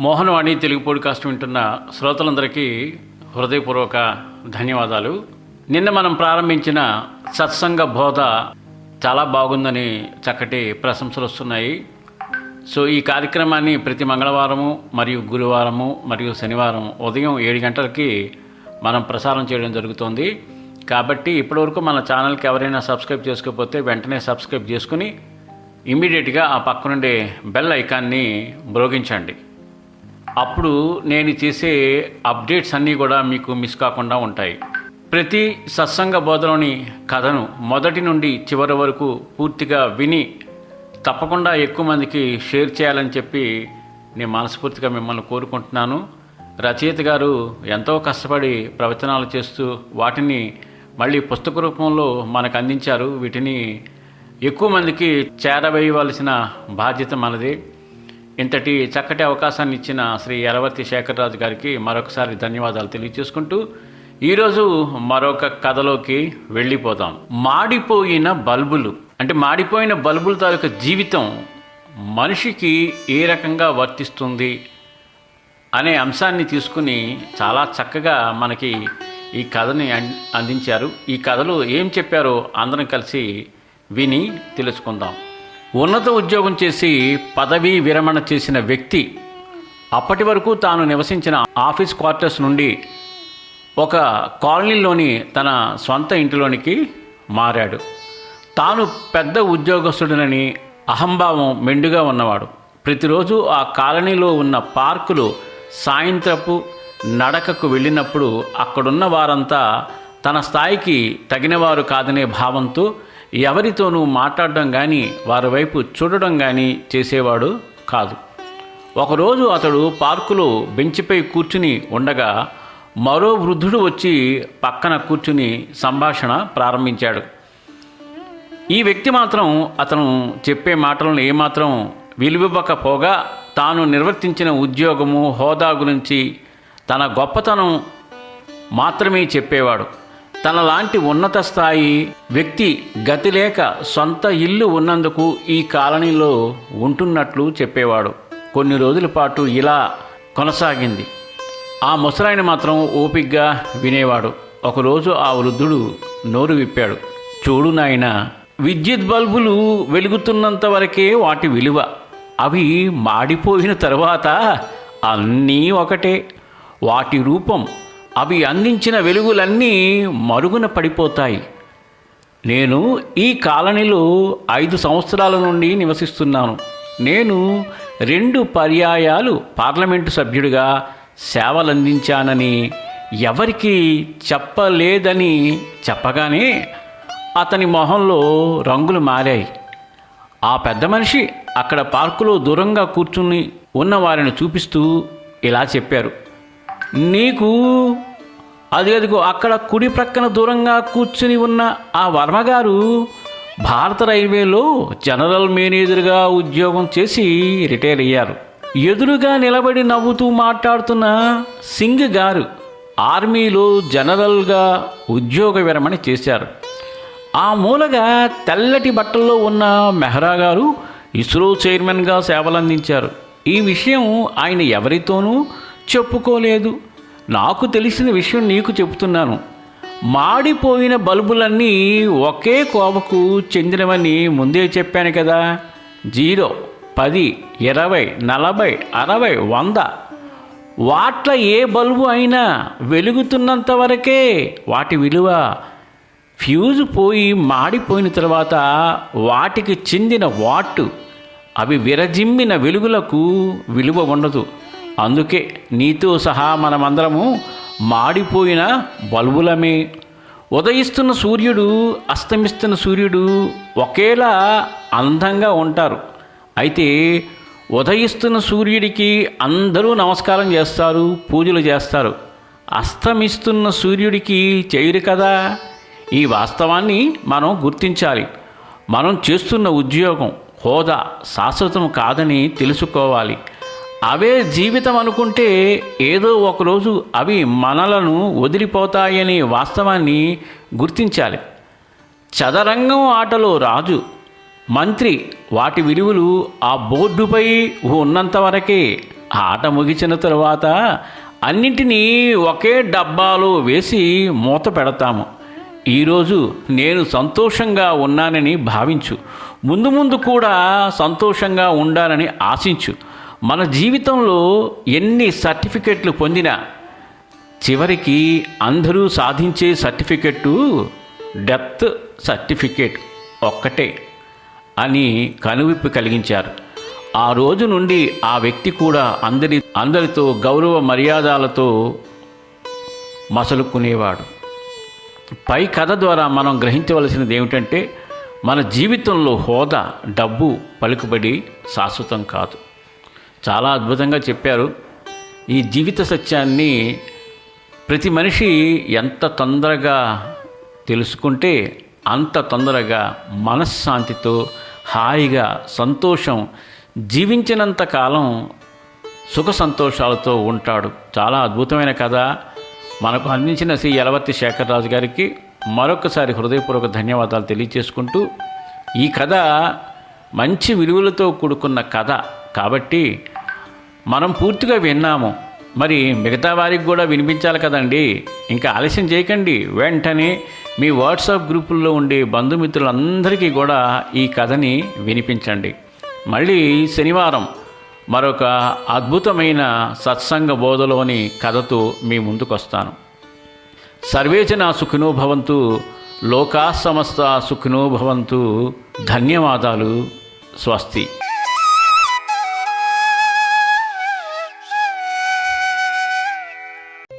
Mohanavani Telugu podcast వింటున్న శ్రోతలందరికీ హృదయపూర్వక ధన్యవాదాలు. నిన్న మనం ప్రారంభించిన సత్సంగ బోధ చాలా బాగుందని చక్కటి ప్రశంసలు వస్తున్నాయి. సో ఈ కార్యక్రమాన్ని ప్రతి మంగళవారము మరియు గురువారము మరియు శనివారం ఉదయం ఏడు గంటలకి మనం ప్రసారం చేయడం జరుగుతోంది. కాబట్టి ఇప్పటివరకు మన ఛానల్కి ఎవరైనా సబ్స్క్రైబ్ చేసుకోకపోతే వెంటనే సబ్స్క్రైబ్ చేసుకుని ఇమీడియట్గా ఆ పక్కనుండే బెల్ ఐకాన్ని మ్రోగించండి అప్పుడు నేను చేసే అప్డేట్స్ అన్నీ కూడా మీకు మిస్ కాకుండా ఉంటాయి. ప్రతి సత్సంగ బోధలోని కథను మొదటి నుండి చివరి వరకు పూర్తిగా విని తప్పకుండా ఎక్కువ మందికి షేర్ చేయాలని చెప్పి నేను మనస్ఫూర్తిగా మిమ్మల్ని కోరుకుంటున్నాను. రచయిత గారు ఎంతో కష్టపడి ప్రవచనాలు చేస్తూ వాటిని మళ్ళీ పుస్తక రూపంలో మనకు అందించారు. వీటిని ఎక్కువ మందికి చేరవేయవలసిన బాధ్యత మనది. ఇంతటి చక్కటి అవకాశాన్ని ఇచ్చిన శ్రీ యలవర్తి శేఖర్రాజు గారికి మరొకసారి ధన్యవాదాలు తెలియజేసుకుంటూ ఈరోజు మరొక కథలోకి వెళ్ళిపోదాం. మాడిపోయిన బల్బులు. అంటే మాడిపోయిన బల్బుల తాలూకా జీవితం మనిషికి ఏ రకంగా వర్తిస్తుంది అనే అంశాన్ని తీసుకుని చాలా చక్కగా మనకి ఈ కథని అందించారు. ఈ కథలో ఏం చెప్పారో అందరం కలిసి విని తెలుసుకుందాం. ఉన్నత ఉద్యోగం చేసి పదవీ విరమణ చేసిన వ్యక్తి అప్పటి వరకు తాను నివసించిన ఆఫీస్ క్వార్టర్స్ నుండి ఒక కాలనీలోని తన సొంత ఇంటిలోనికి మారాడు. తాను పెద్ద ఉద్యోగస్తుడినని అహంభావం మెండుగా ఉన్నవాడు. ప్రతిరోజు ఆ కాలనీలో ఉన్న పార్కులు సాయంత్రపు నడకకు వెళ్ళినప్పుడు అక్కడున్న వారంతా తన స్థాయికి తగినవారు కాదనే భావంతో ఎవరితోనూ మాట్లాడడం కానీ వారి వైపు చూడడం కానీ చేసేవాడు కాదు. ఒకరోజు అతడు పార్కులో బెంచిపై కూర్చుని ఉండగా మరో వృద్ధుడు వచ్చి పక్కన కూర్చుని సంభాషణ ప్రారంభించాడు. ఈ వ్యక్తి మాత్రం అతను చెప్పే మాటలను ఏమాత్రం విలువివ్వకపోగా తాను నిర్వర్తించిన ఉద్యోగము హోదా గురించి తన గొప్పతనం మాత్రమే చెప్పేవాడు. తనలాంటి ఉన్నత స్థాయి వ్యక్తి గతి లేక సొంత ఇల్లు ఉన్నందుకు ఈ కాలనీలో ఉంటున్నట్లు చెప్పేవాడు. కొన్ని రోజుల పాటు ఇలా కొనసాగింది. ఆ ముసలాయన మాత్రం ఓపిగ్గా వినేవాడు. ఒకరోజు ఆ వృద్ధుడు నోరు విప్పాడు. చూడు నాయన విద్యుత్ బల్బులు వెలుగుతున్నంత వరకే వాటి విలువ. అవి మాడిపోయిన తర్వాత అన్నీ ఒకటే. వాటి రూపం అవి అందించిన వెలుగులన్నీ మరుగున పడిపోతాయి. నేను ఈ కాలనీలో ఐదు సంవత్సరాల నుండి నివసిస్తున్నాను. నేను రెండు పర్యాయాలు పార్లమెంటు సభ్యుడిగా సేవలందించానని ఎవరికి చెప్పలేదని చెప్పగానే అతని మొహంలో రంగులు మారాయి. ఆ పెద్ద మనిషి అక్కడ పార్కులో దూరంగా కూర్చుని ఉన్న వారిని చూపిస్తూ ఇలా చెప్పారు. నీకు అది అదిగో అక్కడ కుడి ప్రక్కన దూరంగా కూర్చుని ఉన్న ఆ వర్మగారు భారత రైల్వేలో జనరల్ మేనేజర్గా ఉద్యోగం చేసి రిటైర్ అయ్యారు. ఎదురుగా నిలబడి నవ్వుతూ మాట్లాడుతున్న సింగ్ గారు ఆర్మీలో జనరల్గా ఉద్యోగ విరమణ చేశారు. ఆ మూలగా తెల్లటి బట్టల్లో ఉన్న మెహ్రా గారు ఇస్రో చైర్మన్గా సేవలందించారు. ఈ విషయం ఆయన ఎవరితోనూ చెప్పుకోలేదు. నాకు తెలిసిన విషయం నీకు చెబుతున్నాను. మాడిపోయిన బల్బులన్నీ ఒకే కోవకు చెందినవని ముందే చెప్పాను కదా. జీరో పది ఇరవై నలభై అరవై వంద. వాట్ల ఏ బల్బు అయినా వెలుగుతున్నంత వరకే వాటి విలువ ఫ్యూజ్ పోయి మాడిపోయిన తర్వాత వాటికి చెందిన వాట్. అవి విరజిమ్మిన వెలుగులకు విలువ ఉండదు. అందుకే నీతో సహా మనమందరము మాడిపోయిన బల్బులమే. ఉదయిస్తున్న సూర్యుడు అస్తమిస్తున్న సూర్యుడు ఒకేలా అందంగా ఉంటారు. అయితే ఉదయిస్తున్న సూర్యుడికి అందరూ నమస్కారం చేస్తారు పూజలు చేస్తారు. అస్తమిస్తున్న సూర్యుడికి చేయరు కదా? ఈ వాస్తవాన్ని మనం గుర్తించాలి. మనం చేస్తున్న ఉద్యోగం హోదా శాశ్వతం కాదని తెలుసుకోవాలి. అవే జీవితం అనుకుంటే ఏదో ఒకరోజు అవి మనలను వదిలిపోతాయనే వాస్తవాన్ని గుర్తించాలి. చదరంగం ఆటలో రాజు మంత్రి వాటి విలువలు ఆ బోర్డుపై ఉన్నంతవరకే ఆట ముగిసిన తరువాత అన్నింటినీ ఒకే డబ్బాలో వేసి మూత పెడతాము. ఈరోజు నేను సంతోషంగా ఉన్నానని భావించు. ముందు ముందు కూడా సంతోషంగా ఉండాలని ఆశించు. మన జీవితంలో ఎన్ని సర్టిఫికెట్లు పొందినా చివరికి అందరూ సాధించే సర్టిఫికెట్టు డెత్ సర్టిఫికేట్ ఒక్కటే అని కనువిప్పు కలిగించారు. ఆ రోజు నుండి ఆ వ్యక్తి కూడా అందరి అందరితో గౌరవ మర్యాదలతో మసలుకునేవాడు. పై కథ ద్వారా మనం గ్రహించవలసినది ఏమిటంటే మన జీవితంలో హోదా డబ్బు పలుకుబడి శాశ్వతం కాదు. చాలా అద్భుతంగా చెప్పారు. ఈ జీవిత సత్యాన్ని ప్రతి మనిషి ఎంత తొందరగా తెలుసుకుంటే అంత తొందరగా మనశ్శాంతితో హాయిగా సంతోషం జీవించినంత కాలం సుఖ సంతోషాలతో ఉంటాడు. చాలా అద్భుతమైన కథ. మనకు అందించిన శ్రీ యలవర్తి శేఖరరాజు గారికి మరొకసారి హృదయపూర్వక ధన్యవాదాలు తెలియజేసుకుంటూ ఈ కథ మంచి విలువలతో కూడుకున్న కథ. కాబట్టి మనం పూర్తిగా విన్నాము. మరి మిగతా వారికి కూడా వినిపించాలి కదండి. ఇంకా ఆలస్యం చేయకండి. వెంటనే మీ వాట్సాప్ గ్రూపుల్లో ఉండే బంధుమిత్రులందరికీ కూడా ఈ కథని వినిపించండి. మళ్ళీ శనివారం మరొక అద్భుతమైన సత్సంగ బోధలోని కథతో మీ ముందుకు వస్తాను సర్వేజన సుఖినో భవంతు లోకా సమస్త సుఖినో భవంతు. ధన్యవాదాలు. స్వస్తి.